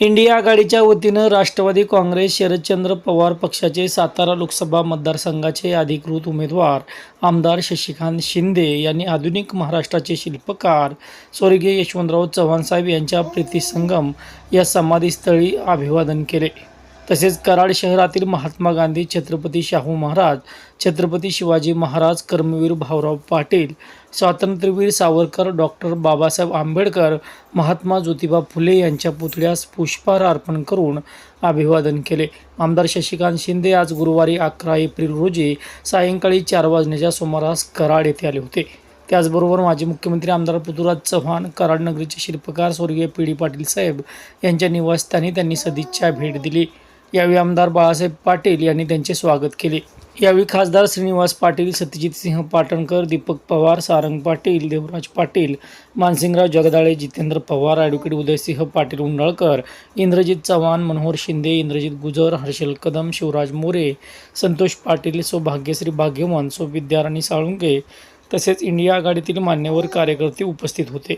India आघाडीच्या वतीनं राष्ट्रवादी काँग्रेस शरदचंद्र पवार पक्षाचे सातारा लोकसभा मतदारसंघाचे अधिकृत उमेदवार आमदार शशिकांत शिंदे यांनी आधुनिक महाराष्ट्राचे शिल्पकार स्वर्गीय यशवंतराव चव्हाण साहेब यांच्या प्रीतिसंगम या समाधीस्थळी अभिवादन केले. तसेच कराड शहरातील महात्मा गांधी छत्रपती शाहू महाराज छत्रपती शिवाजी महाराज कर्मवीर भाऊराव पाटील स्वातंत्र्यवीर सावरकर डॉक्टर बाबासाहेब आंबेडकर महात्मा ज्योतिबा फुले यांच्या पुतळ्यास पुष्पहार अर्पण करून अभिवादन केले. आमदार शशिकांत शिंदे आज गुरुवारी अकरा एप्रिल रोजी सायंकाळी चार वाजण्याच्या सुमारास कराड येथे आले होते. त्याचबरोबर माजी मुख्यमंत्री आमदार पृथ्वीराज चव्हाण कराड नगरीचे शिल्पकार स्वर्गीय पी डी पाटील साहेब यांच्या निवासस्थानी त्यांनी सदिच्छा भेट दिली. यावेळी आमदार बाळासाहेब पाटील यांनी त्यांचे स्वागत केले. यावेळी खासदार श्रीनिवास पाटील सत्यजित सिंह पाटणकर दीपक पवार सारंग पाटील देवराज पाटील मानसिंगराव जगदाळे जितेंद्र पवार ॲडव्होकेट उदयसिंह पाटील उंडाळकर इंद्रजित चव्हाण मनोहर शिंदे इंद्रजित गुजर हर्षल कदम शिवराज मोरे संतोष पाटील सौभाग्यश्री भाग्यवंत सौ विद्याराणी साळुंके तसेच इंडिया आघाडीतील मान्यवर कार्यकर्ते उपस्थित होते.